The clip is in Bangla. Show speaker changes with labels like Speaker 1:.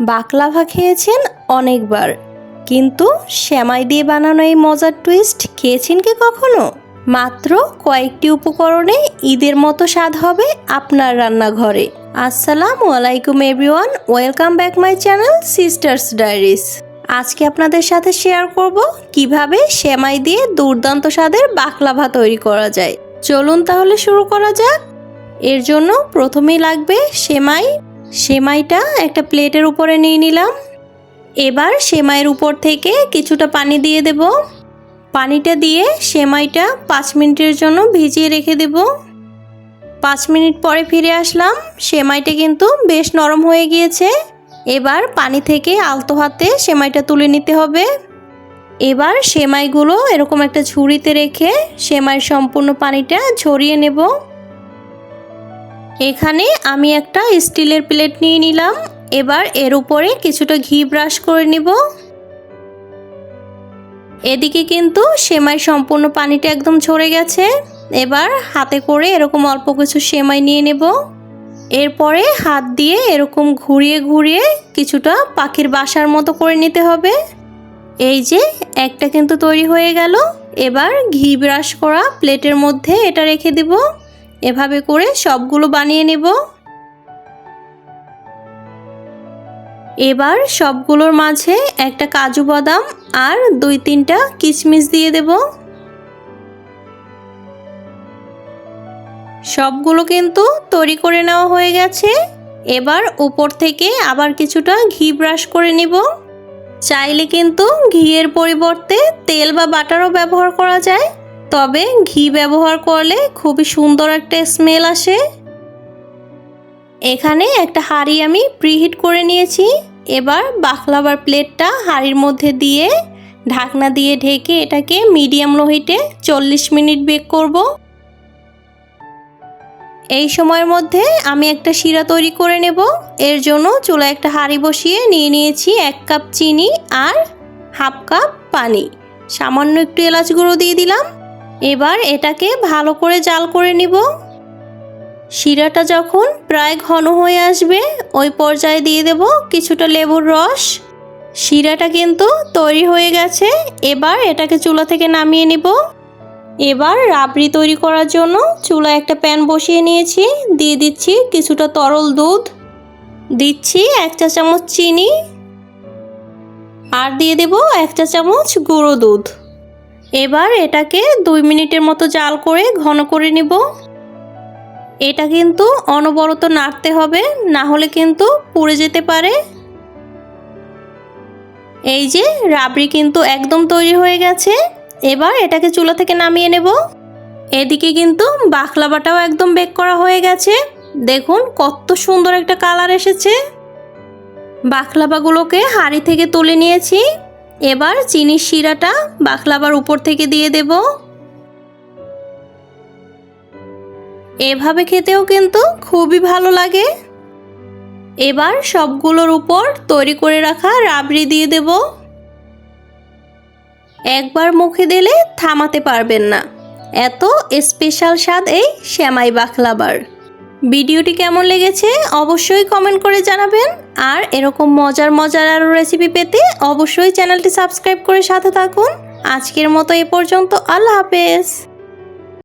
Speaker 1: বাকলাভা খেয়েছেন অনেকবার, কিন্তু শ্যামাই দিয়ে বানানো এই মজার টুইস্ট খেয়েছেন কি কখনো? মাত্র কয়েকটি উপকরণে ঈদের মতো স্বাদ হবে আপনার রান্নাঘরে। আসসালামু আলাইকুম everyone welcome back my channel sisters diaries আজকে আপনাদের সাথে শেয়ার করব কীভাবে শ্যামাই দিয়ে দুর্দান্ত স্বাদের বাকলাভা তৈরি করা যায়। চলুন তাহলে শুরু করা যাক। এর জন্য প্রথমেই লাগবে সেমাই সেমাইটা একটা প্লেটের উপরে নিয়ে নিলাম। এবার সেমাইয়ের উপর থেকে কিছুটা পানি দিয়ে দেব। পানিটা দিয়ে সেমাইটা পাঁচ মিনিটের জন্য ভিজিয়ে রেখে দেব। পাঁচ মিনিট পরে ফিরে আসলাম। সেমাইটা কিন্তু বেশ নরম হয়ে গিয়েছে। এবার পানি থেকে আলতো হাতে সেমাইটা তুলে নিতে হবে। এবার সেমাইগুলো এরকম একটা ঝুড়িতে রেখে সেমাইয়ের সম্পূর্ণ পানিটা ঝরিয়ে নেব। এখানে আমি একটা স্টিলের প্লেট নিয়ে নিলাম। এবার এর উপরে কিছুটা ঘি ব্রাশ করে নিব। এদিকে কিন্তু সেমাই সম্পূর্ণ পানিটা একদম ঝরে গেছে। এবার হাতে করে এরকম অল্প কিছু সেমাই নিয়ে নেব। এরপরে হাত দিয়ে এরকম ঘুরিয়ে ঘুরিয়ে কিছুটা পাখির বাসার মতো করে নিতে হবে। এই যে, একটা কিন্তু তৈরি হয়ে গেল। এবার ঘি ব্রাশ করা প্লেটের মধ্যে এটা রেখে দিব। এভাবে করে সবগুলো বানিয়ে নেব। এবার সবগুলোর মাঝে একটা কাজু বাদাম আর দুই তিনটা কিশমিশ দিয়ে দেব। সবগুলো কিন্তু তৈরি করে নেওয়া হয়ে গেছে। এবার উপর থেকে আবার কিছুটা ঘি ব্রাশ করে নিব। চাইলে কিন্তু ঘিয়ের পরিবর্তে তেল বা বাটারও ব্যবহার করা যায়। তবে ঘি ব্যবহার করলে খুবই সুন্দর একটা স্মেল আসে। এখানে একটা হাঁড়ি আমি প্রিহিট করে নিয়েছি। এবার বাখলাবার প্লেটটা হাঁড়ির মধ্যে দিয়ে ঢাকনা দিয়ে ঢেকে এটাকে মিডিয়াম লো হিটে চল্লিশ মিনিট বেক করব। এই সময়ের মধ্যে আমি একটা শিরা তৈরি করে নেব। এর জন্য চুলায় একটা হাঁড়ি বসিয়ে নিয়ে নিয়েছি এক কাপ চিনি আর হাফ কাপ পানি। সামান্য একটু এলাচ গুঁড়ো দিয়ে দিলাম। এবার এটাকে ভালো করে জাল করে নিব। শিরাটা যখন প্রায় ঘন হয়ে আসবে, ওই পর্যায়ে দিয়ে দেব কিছুটা লেবুর রস। শিরাটা কিন্তু তৈরি হয়ে গেছে, এবার এটাকে চুলা থেকে নামিয়ে নিব। এবার রাবড়ি তৈরি করার জন্য চুলা একটা প্যান বসিয়ে নিয়েছি, দিয়ে দিচ্ছি কিছুটা তরল দুধ। দিচ্ছি এক চা চামচ চিনি। আর দিয়ে দেব এক চা চামচ গুঁড়ো দুধ। এবার এটাকে দুই মিনিটের মতো জাল করে ঘন করে নিব। এটা কিন্তু অনবরত নাড়তে হবে, না হলে কিন্তু পুড়ে যেতে পারে। এই যে রাবড়ি কিন্তু একদম তৈরি হয়ে গেছে। এবার এটাকে চুলা থেকে নামিয়ে নেব। এদিকে কিন্তু বাখলাবাটাও একদম বেক করা হয়ে গেছে। দেখুন কত সুন্দর একটা কালার এসেছে। বাখলাবাগুলোকে হাঁড়ি থেকে তুলে নিয়েছি। এবার চিনির শিরাটা বাখলাবার উপর থেকে দিয়ে দেব। এভাবে খেতেও কিন্তু খুবই ভালো লাগে। এবার সবগুলোর উপর তৈরি করে রাখা রাবড়ি দিয়ে দেব। একবার মুখে দিলে থামাতে পারবেন না। এত স্পেশাল স্বাদ এই শ্যামাই বাখলাবার ভিডিওটি কেমন লেগেছে অবশ্যই কমেন্ট করে জানাবেন। আর এরকম মজার মজার আরও রেসিপি পেতে অবশ্যই চ্যানেলটি সাবস্ক্রাইব করে সাথে থাকুন। আজকের মতো এ পর্যন্ত আল্লাহ হাফেজ।